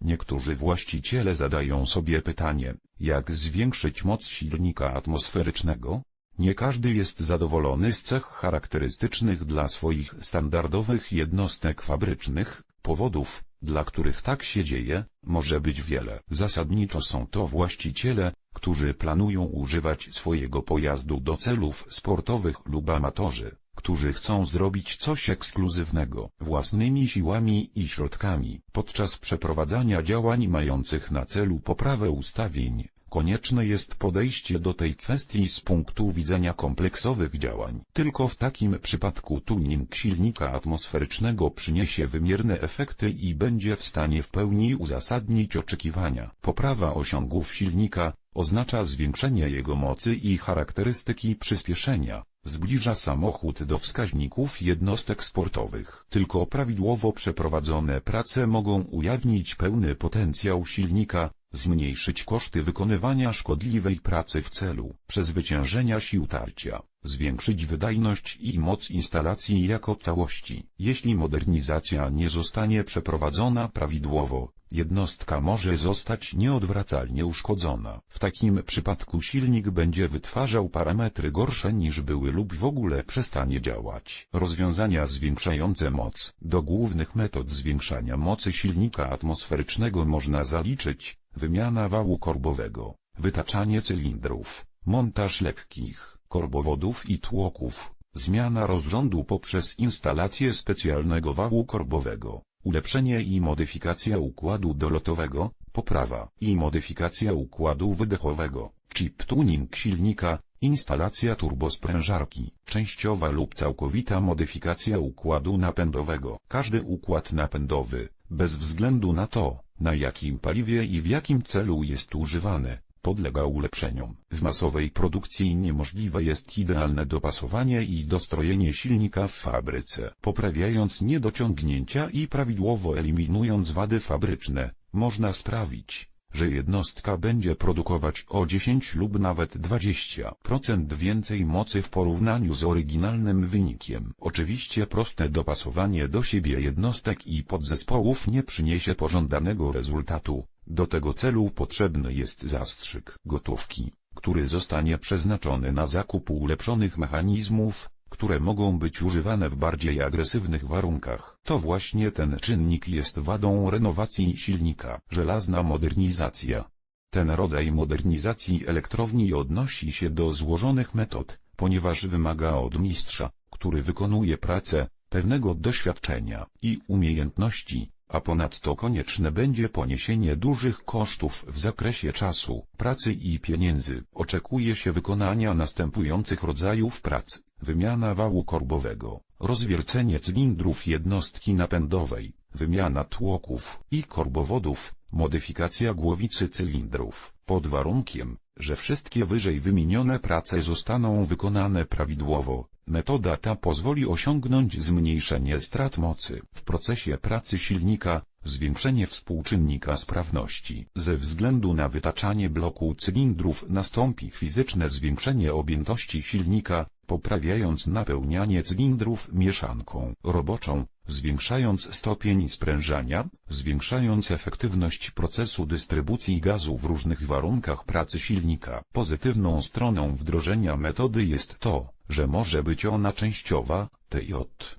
niektórzy właściciele zadają sobie pytanie, jak zwiększyć moc silnika atmosferycznego? Nie każdy jest zadowolony z cech charakterystycznych dla swoich standardowych jednostek fabrycznych, powodów, dla których tak się dzieje, może być wiele. Zasadniczo są to właściciele, którzy planują używać swojego pojazdu do celów sportowych lub amatorzy, którzy chcą zrobić coś ekskluzywnego własnymi siłami i środkami. Podczas przeprowadzania działań mających na celu poprawę ustawień, konieczne jest podejście do tej kwestii z punktu widzenia kompleksowych działań. Tylko w takim przypadku tuning silnika atmosferycznego przyniesie wymierne efekty i będzie w stanie w pełni uzasadnić oczekiwania. Poprawa osiągów silnika oznacza zwiększenie jego mocy i charakterystyki przyspieszenia. Zbliża samochód do wskaźników jednostek sportowych. Tylko prawidłowo przeprowadzone prace mogą ujawnić pełny potencjał silnika, zmniejszyć koszty wykonywania szkodliwej pracy w celu przezwyciężenia sił tarcia, zwiększyć wydajność i moc instalacji jako całości. Jeśli modernizacja nie zostanie przeprowadzona prawidłowo, jednostka może zostać nieodwracalnie uszkodzona. W takim przypadku silnik będzie wytwarzał parametry gorsze niż były lub w ogóle przestanie działać. Rozwiązania zwiększające moc. Do głównych metod zwiększania mocy silnika atmosferycznego można zaliczyć wymiana wału korbowego, wytaczanie cylindrów, montaż lekkich korbowodów i tłoków, zmiana rozrządu poprzez instalację specjalnego wału korbowego, ulepszenie i modyfikacja układu dolotowego, poprawa i modyfikacja układu wydechowego, chip tuning silnika, instalacja turbosprężarki, częściowa lub całkowita modyfikacja układu napędowego. Każdy układ napędowy, bez względu na to, na jakim paliwie i w jakim celu jest używany, podlega ulepszeniom. W masowej produkcji niemożliwe jest idealne dopasowanie i dostrojenie silnika w fabryce. Poprawiając niedociągnięcia i prawidłowo eliminując wady fabryczne, można sprawić, że jednostka będzie produkować o 10 lub nawet 20% więcej mocy w porównaniu z oryginalnym wynikiem. Oczywiście proste dopasowanie do siebie jednostek i podzespołów nie przyniesie pożądanego rezultatu. Do tego celu potrzebny jest zastrzyk gotówki, który zostanie przeznaczony na zakup ulepszonych mechanizmów, które mogą być używane w bardziej agresywnych warunkach. To właśnie ten czynnik jest wadą renowacji silnika. Żelazna modernizacja. Ten rodzaj modernizacji elektrowni odnosi się do złożonych metod, ponieważ wymaga od mistrza, który wykonuje pracę, pewnego doświadczenia i umiejętności, a ponadto konieczne będzie poniesienie dużych kosztów w zakresie czasu, pracy i pieniędzy. Oczekuje się wykonania następujących rodzajów prac. Wymiana wału korbowego, rozwiercenie cylindrów jednostki napędowej, wymiana tłoków i korbowodów, modyfikacja głowicy cylindrów, pod warunkiem, że wszystkie wyżej wymienione prace zostaną wykonane prawidłowo. Metoda ta pozwoli osiągnąć zmniejszenie strat mocy w procesie pracy silnika, zwiększenie współczynnika sprawności. Ze względu na wytaczanie bloku cylindrów nastąpi fizyczne zwiększenie objętości silnika, poprawiając napełnianie cylindrów mieszanką roboczą, zwiększając stopień sprężania, zwiększając efektywność procesu dystrybucji gazu w różnych warunkach pracy silnika. Pozytywną stroną wdrożenia metody jest to, że może być ona częściowa, TJ.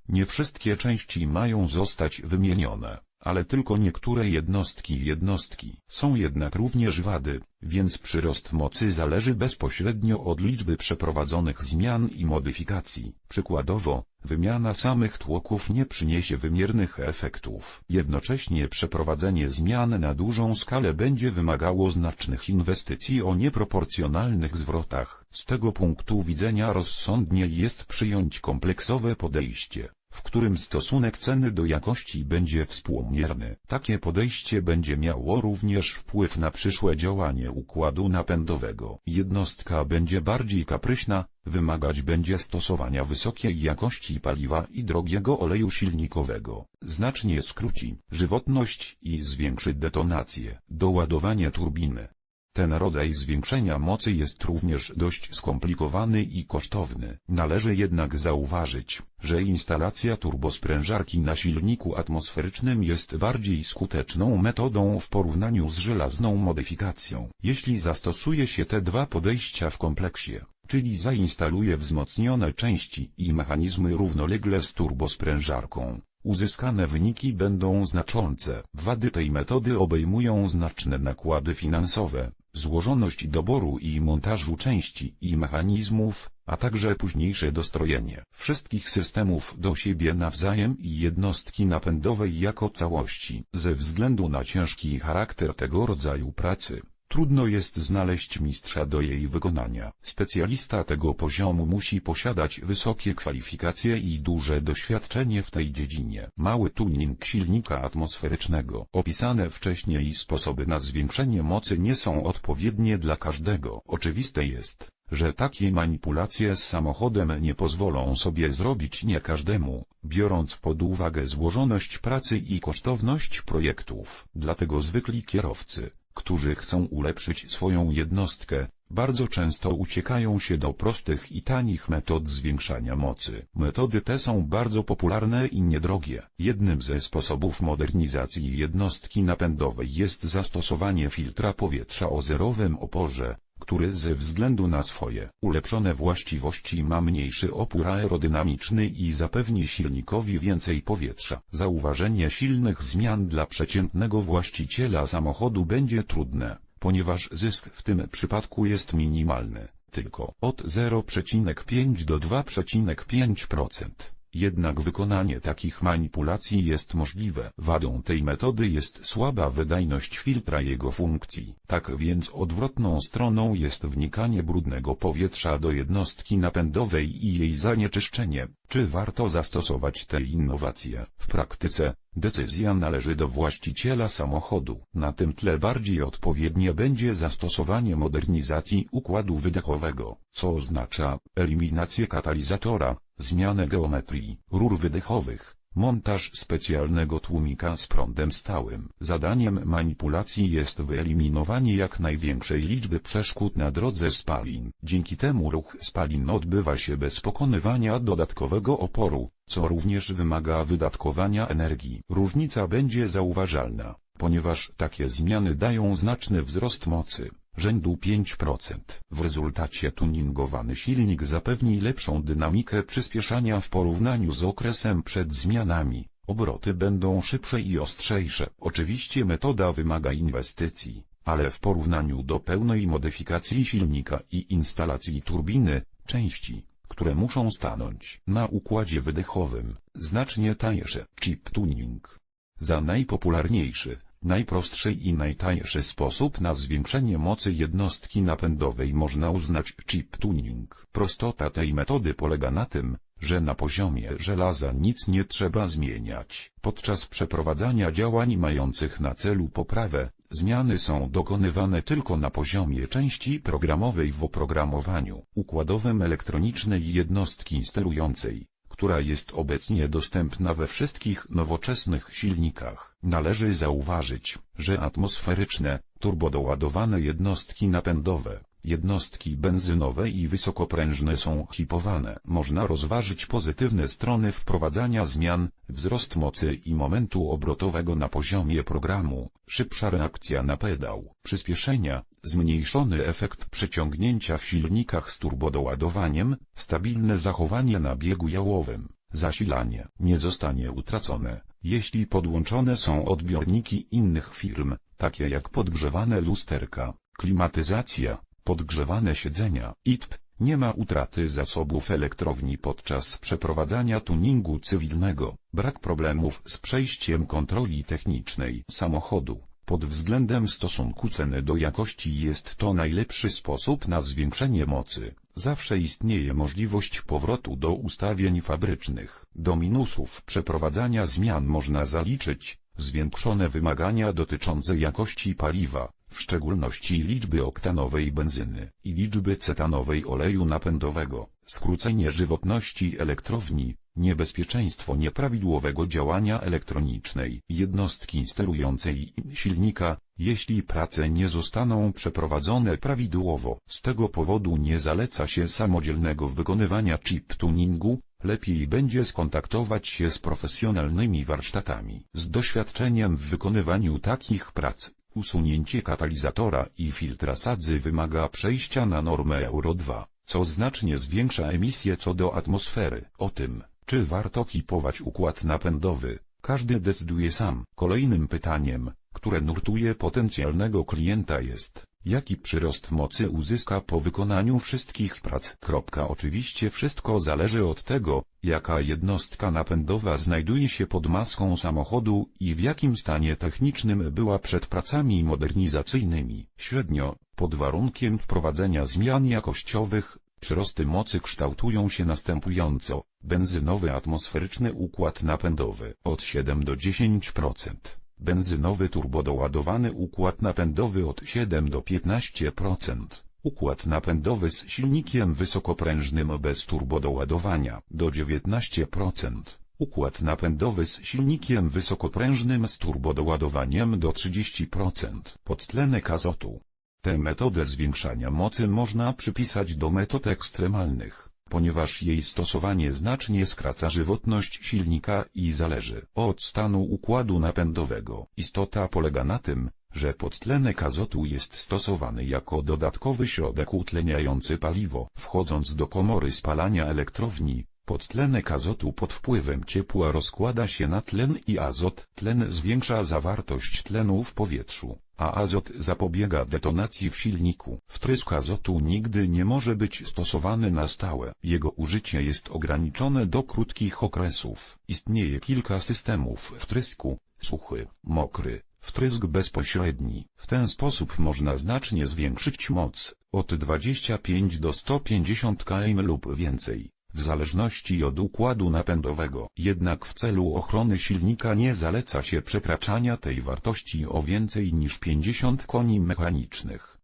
Nie wszystkie części mają zostać wymienione, ale tylko niektóre jednostki jednostki. Są jednak również wady, więc przyrost mocy zależy bezpośrednio od liczby przeprowadzonych zmian i modyfikacji. Przykładowo, wymiana samych tłoków nie przyniesie wymiernych efektów. Jednocześnie przeprowadzenie zmian na dużą skalę będzie wymagało znacznych inwestycji o nieproporcjonalnych zwrotach. Z tego punktu widzenia rozsądnie jest przyjąć kompleksowe podejście, w którym stosunek ceny do jakości będzie współmierny. Takie podejście będzie miało również wpływ na przyszłe działanie układu napędowego. Jednostka będzie bardziej kapryśna, wymagać będzie stosowania wysokiej jakości paliwa i drogiego oleju silnikowego. Znacznie skróci żywotność i zwiększy detonację. Doładowanie turbiny. Ten rodzaj zwiększenia mocy jest również dość skomplikowany i kosztowny. Należy jednak zauważyć, że instalacja turbosprężarki na silniku atmosferycznym jest bardziej skuteczną metodą w porównaniu z żelazną modyfikacją. Jeśli zastosuje się te dwa podejścia w kompleksie, czyli zainstaluje wzmocnione części i mechanizmy równolegle z turbosprężarką, Uzyskane wyniki będą znaczące. Wady tej metody obejmują znaczne nakłady finansowe, złożoność doboru i montażu części i mechanizmów, a także późniejsze dostrojenie wszystkich systemów do siebie nawzajem i jednostki napędowej jako całości. Ze względu na ciężki charakter tego rodzaju pracy, Trudno jest znaleźć mistrza do jej wykonania. Specjalista tego poziomu musi posiadać wysokie kwalifikacje i duże doświadczenie w tej dziedzinie. Mały tuning silnika atmosferycznego. Opisane wcześniej sposoby na zwiększenie mocy nie są odpowiednie dla każdego. Oczywiste jest, że takie manipulacje z samochodem nie pozwolą sobie zrobić nie każdemu, biorąc pod uwagę złożoność pracy i kosztowność projektów. Dlatego zwykli kierowcy, którzy chcą ulepszyć swoją jednostkę, bardzo często uciekają się do prostych i tanich metod zwiększania mocy. Metody te są bardzo popularne i niedrogie. Jednym ze sposobów modernizacji jednostki napędowej jest zastosowanie filtra powietrza o zerowym oporze, który ze względu na swoje ulepszone właściwości ma mniejszy opór aerodynamiczny i zapewni silnikowi więcej powietrza. Zauważenie silnych zmian dla przeciętnego właściciela samochodu będzie trudne, ponieważ zysk w tym przypadku jest minimalny, tylko od 0,5 do 2,5%. Jednak wykonanie takich manipulacji jest możliwe. Wadą tej metody jest słaba wydajność filtra jego funkcji. Tak więc odwrotną stroną jest wnikanie brudnego powietrza do jednostki napędowej i jej zanieczyszczenie. Czy warto zastosować te innowacje? W praktyce, decyzja należy do właściciela samochodu. Na tym tle bardziej odpowiednie będzie zastosowanie modernizacji układu wydechowego, co oznacza eliminację katalizatora, zmianę geometrii rur wydechowych, montaż specjalnego tłumika z prądem stałym. Zadaniem manipulacji jest wyeliminowanie jak największej liczby przeszkód na drodze spalin. Dzięki temu ruch spalin odbywa się bez pokonywania dodatkowego oporu, co również wymaga wydatkowania energii. Różnica będzie zauważalna, ponieważ takie zmiany dają znaczny wzrost mocy rzędu 5%. W rezultacie tuningowany silnik zapewni lepszą dynamikę przyspieszania w porównaniu z okresem przed zmianami. Obroty będą szybsze i ostrzejsze. Oczywiście metoda wymaga inwestycji, ale w porównaniu do pełnej modyfikacji silnika i instalacji turbiny, części, które muszą stanąć na układzie wydechowym, znacznie tańsze. Chip tuning. Za najpopularniejszy, Najprostszy i najtańszy sposób na zwiększenie mocy jednostki napędowej można uznać chip tuning. Prostota tej metody polega na tym, że na poziomie żelaza nic nie trzeba zmieniać. Podczas przeprowadzania działań mających na celu poprawę, zmiany są dokonywane tylko na poziomie części programowej w oprogramowaniu układowym elektronicznej jednostki sterującej która jest obecnie dostępna we wszystkich nowoczesnych silnikach. Należy zauważyć, że atmosferyczne, turbodoładowane jednostki napędowe, jednostki benzynowe i wysokoprężne są hipowane. Można rozważyć pozytywne strony wprowadzania zmian, wzrost mocy i momentu obrotowego na poziomie programu, szybsza reakcja na pedał, przyspieszenia, zmniejszony efekt przeciągnięcia w silnikach z turbodoładowaniem, stabilne zachowanie na biegu jałowym, zasilanie. Nie zostanie utracone, jeśli podłączone są odbiorniki innych firm, takie jak podgrzewane lusterka, klimatyzacja, podgrzewane siedzenia, ITP, nie ma utraty zasobów elektrowni podczas przeprowadzania tuningu cywilnego, brak problemów z przejściem kontroli technicznej samochodu, Pod względem stosunku ceny do jakości jest to najlepszy sposób na zwiększenie mocy. Zawsze istnieje możliwość powrotu do ustawień fabrycznych. Do minusów przeprowadzania zmian można zaliczyć zwiększone wymagania dotyczące jakości paliwa, w szczególności liczby oktanowej benzyny i liczby cetanowej oleju napędowego, skrócenie żywotności elektrowni, niebezpieczeństwo nieprawidłowego działania elektronicznej jednostki sterującej silnika, jeśli prace nie zostaną przeprowadzone prawidłowo. Z tego powodu nie zaleca się samodzielnego wykonywania chip tuningu, lepiej będzie skontaktować się z profesjonalnymi warsztatami. Z doświadczeniem w wykonywaniu takich prac, usunięcie katalizatora i filtra sadzy wymaga przejścia na normę Euro 2, co znacznie zwiększa emisję co do atmosfery. O tym, czy warto kipować układ napędowy, każdy decyduje sam. Kolejnym pytaniem, które nurtuje potencjalnego klienta jest, jaki przyrost mocy uzyska po wykonaniu wszystkich prac. Kropka. Oczywiście wszystko zależy od tego, jaka jednostka napędowa znajduje się pod maską samochodu i w jakim stanie technicznym była przed pracami modernizacyjnymi. Średnio, pod warunkiem wprowadzenia zmian jakościowych, Przyrosty mocy kształtują się następująco. Benzynowy atmosferyczny układ napędowy od 7 do 10%. Benzynowy turbodoładowany układ napędowy od 7 do 15%. Układ napędowy z silnikiem wysokoprężnym bez turbodoładowania do 19%. Układ napędowy z silnikiem wysokoprężnym z turbodoładowaniem do 30%. Podtlenek azotu Tę metodę zwiększania mocy można przypisać do metod ekstremalnych, ponieważ jej stosowanie znacznie skraca żywotność silnika i zależy od stanu układu napędowego. Istota polega na tym, że podtlenek azotu jest stosowany jako dodatkowy środek utleniający paliwo. Wchodząc do komory spalania elektrowni, podtlenek azotu pod wpływem ciepła rozkłada się na tlen i azot. Tlen zwiększa zawartość tlenu w powietrzu a azot zapobiega detonacji w silniku. Wtrysk azotu nigdy nie może być stosowany na stałe. Jego użycie jest ograniczone do krótkich okresów. Istnieje kilka systemów wtrysku, suchy, mokry, wtrysk bezpośredni. W ten sposób można znacznie zwiększyć moc, od 25 do 150 km lub więcej w zależności od układu napędowego. Jednak w celu ochrony silnika nie zaleca się przekraczania tej wartości o więcej niż 50 koni mechanicznych.